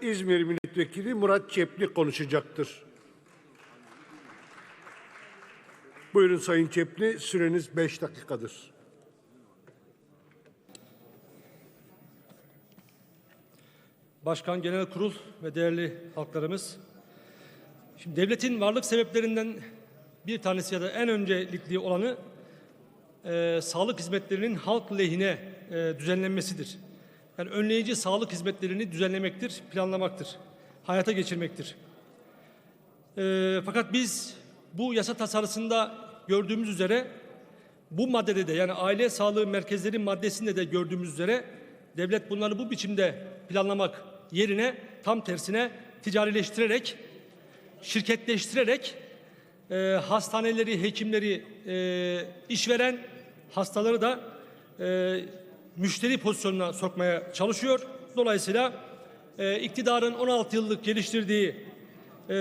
İzmir Milletvekili Murat Çepli konuşacaktır. Buyurun Sayın Çepli, süreniz 5 dakikadır. Başkan, Genel Kurul ve değerli halklarımız. Şimdi devletin varlık sebeplerinden bir tanesi ya da en öncelikli olanı e, sağlık hizmetlerinin halk lehine e, düzenlenmesidir. Yani önleyici sağlık hizmetlerini düzenlemektir, planlamaktır, hayata geçirmektir. E, fakat biz bu yasa tasarısında gördüğümüz üzere bu maddede de yani aile sağlığı merkezleri maddesinde de gördüğümüz üzere devlet bunları bu biçimde planlamak yerine tam tersine ticarileştirerek, şirketleştirerek e, hastaneleri, hekimleri e, işveren, hastaları da e, müşteri pozisyonuna sokmaya çalışıyor. Dolayısıyla e, iktidarın 16 yıllık geliştirdiği e,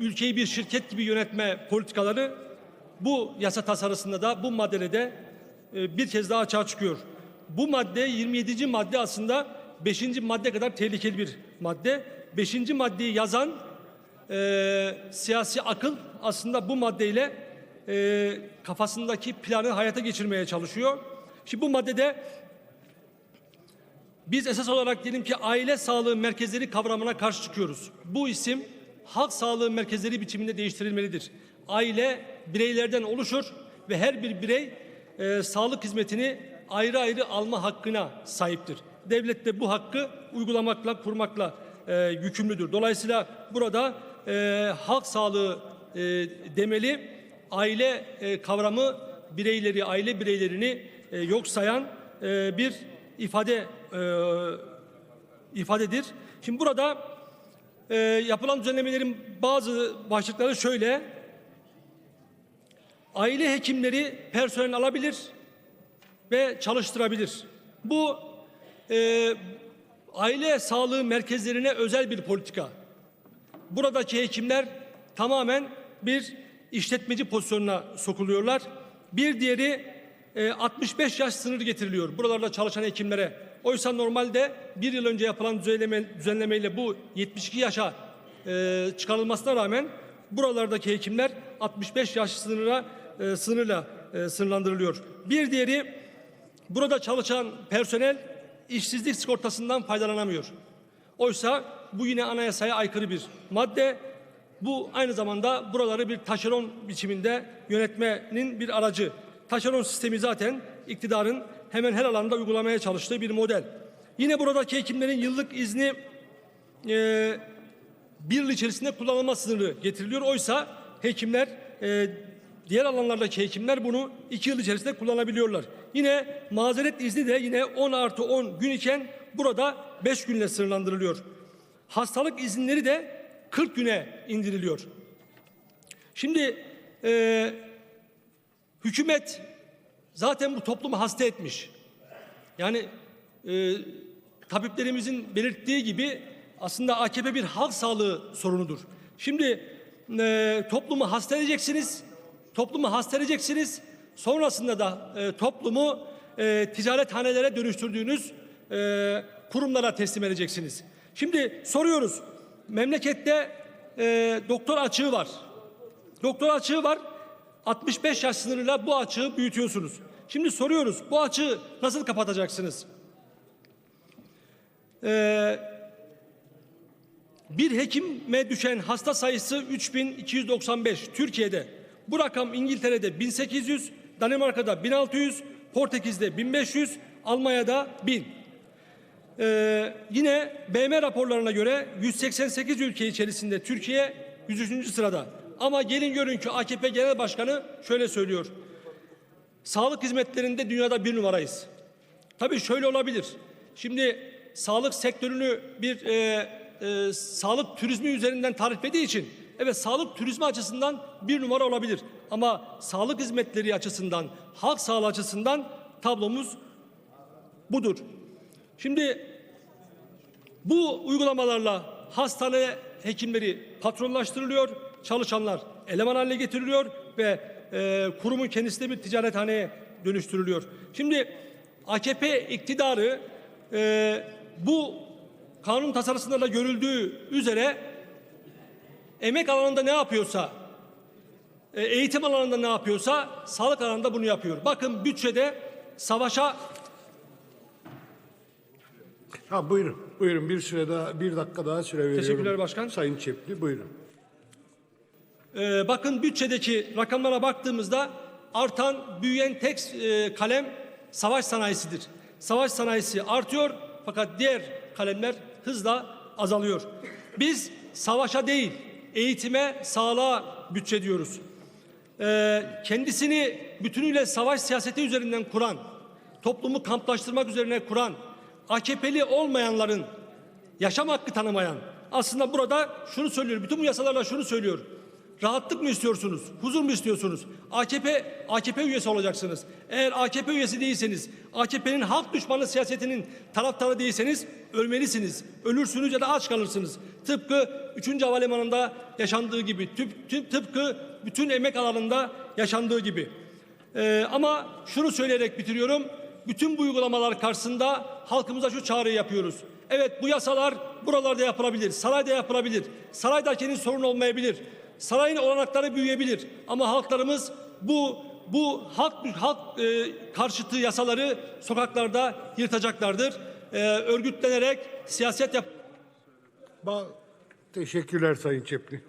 ülkeyi bir şirket gibi yönetme politikaları bu yasa tasarısında da bu maddede de e, bir kez daha açığa çıkıyor. Bu madde 27. madde aslında 5. madde kadar tehlikeli bir madde. 5. maddeyi yazan e, siyasi akıl aslında bu maddeyle e, kafasındaki planı hayata geçirmeye çalışıyor. Şimdi bu maddede biz esas olarak diyelim ki aile sağlığı merkezleri kavramına karşı çıkıyoruz. Bu isim halk sağlığı merkezleri biçiminde değiştirilmelidir. Aile bireylerden oluşur ve her bir birey e, sağlık hizmetini ayrı ayrı alma hakkına sahiptir. Devlet de bu hakkı uygulamakla, kurmakla e, yükümlüdür. Dolayısıyla burada e, halk sağlığı e, demeli, aile e, kavramı bireyleri, aile bireylerini e, yok sayan e, bir ifade e, ifadedir. Şimdi burada e, yapılan düzenlemelerin bazı başlıkları şöyle. Aile hekimleri personel alabilir ve çalıştırabilir. Bu e, aile sağlığı merkezlerine özel bir politika. Buradaki hekimler tamamen bir işletmeci pozisyonuna sokuluyorlar. Bir diğeri e, 65 yaş sınırı getiriliyor buralarda çalışan hekimlere. Oysa normalde bir yıl önce yapılan düzenleme, düzenlemeyle bu 72 yaşa e, çıkarılmasına rağmen buralardaki hekimler 65 yaş sınırına e, sınırla e, sınırlandırılıyor. Bir diğeri burada çalışan personel işsizlik sigortasından faydalanamıyor. Oysa bu yine anayasaya aykırı bir madde. Bu aynı zamanda buraları bir taşeron biçiminde yönetmenin bir aracı. Taşeron sistemi zaten iktidarın hemen her alanda uygulamaya çalıştığı bir model. Yine buradaki hekimlerin yıllık izni e, bir yıl içerisinde kullanılma sınırı getiriliyor. Oysa hekimler e, diğer alanlardaki hekimler bunu iki yıl içerisinde kullanabiliyorlar. Yine mazeret izni de yine 10 artı 10 gün iken burada 5 günle sınırlandırılıyor. Hastalık izinleri de 40 güne indiriliyor. Şimdi e, hükümet zaten bu toplumu hasta etmiş. Yani e, tabiplerimizin belirttiği gibi aslında AKP bir halk sağlığı sorunudur. Şimdi e, toplumu hasta edeceksiniz, toplumu hasta edeceksiniz. Sonrasında da e, toplumu e, ticarethanelere dönüştürdüğünüz e, kurumlara teslim edeceksiniz. Şimdi soruyoruz, memlekette e, doktor açığı var. Doktor açığı var. 65 yaş sınırıyla bu açığı büyütüyorsunuz. Şimdi soruyoruz bu açığı nasıl kapatacaksınız? Ee, bir hekime düşen hasta sayısı 3295 Türkiye'de. Bu rakam İngiltere'de 1800, Danimarka'da 1600, Portekiz'de 1500, Almanya'da 1000. Ee, yine BM raporlarına göre 188 ülke içerisinde Türkiye 103. sırada. Ama gelin görün ki AKP Genel Başkanı şöyle söylüyor. Sağlık hizmetlerinde dünyada bir numarayız. Tabii şöyle olabilir. Şimdi sağlık sektörünü bir e, e, sağlık turizmi üzerinden tarif ettiği için evet sağlık turizmi açısından bir numara olabilir. Ama sağlık hizmetleri açısından, halk sağlığı açısından tablomuz budur. Şimdi bu uygulamalarla hastane hekimleri patronlaştırılıyor, çalışanlar eleman haline getiriliyor ve e, kurumun kendisi de bir ticarethaneye dönüştürülüyor. Şimdi AKP iktidarı e, bu kanun tasarısında da görüldüğü üzere emek alanında ne yapıyorsa, e, eğitim alanında ne yapıyorsa sağlık alanında bunu yapıyor. Bakın bütçede savaşa Ha buyurun. Buyurun bir süre daha bir dakika daha süre veriyorum. Teşekkürler başkan. Sayın Çepni buyurun. Ee, bakın bütçedeki rakamlara baktığımızda artan, büyüyen tek e, kalem savaş sanayisidir. Savaş sanayisi artıyor fakat diğer kalemler hızla azalıyor. Biz savaşa değil, eğitime, sağlığa bütçe diyoruz. Ee, kendisini bütünüyle savaş siyaseti üzerinden kuran, toplumu kamplaştırmak üzerine kuran, AKP'li olmayanların yaşam hakkı tanımayan aslında burada şunu söylüyor. Bütün bu yasalarla şunu söylüyor. Rahatlık mı istiyorsunuz? Huzur mu istiyorsunuz? AKP AKP üyesi olacaksınız. Eğer AKP üyesi değilseniz, AKP'nin halk düşmanı siyasetinin taraftarı değilseniz ölmelisiniz. Ölürsünüz ya da aç kalırsınız. Tıpkı 3. Havalimanı'nda yaşandığı gibi, tıp, tıp- tıpkı bütün emek alanında yaşandığı gibi. Ee, ama şunu söyleyerek bitiriyorum. Bütün bu uygulamalar karşısında halkımıza şu çağrıyı yapıyoruz. Evet bu yasalar buralarda yapılabilir, sarayda yapılabilir. Saraydakinin sorun olmayabilir. Sarayın olanakları büyüyebilir. Ama halklarımız bu bu halk halk e, karşıtı yasaları sokaklarda yırtacaklardır. E, örgütlenerek siyaset yap Ba- Teşekkürler Sayın Çepni.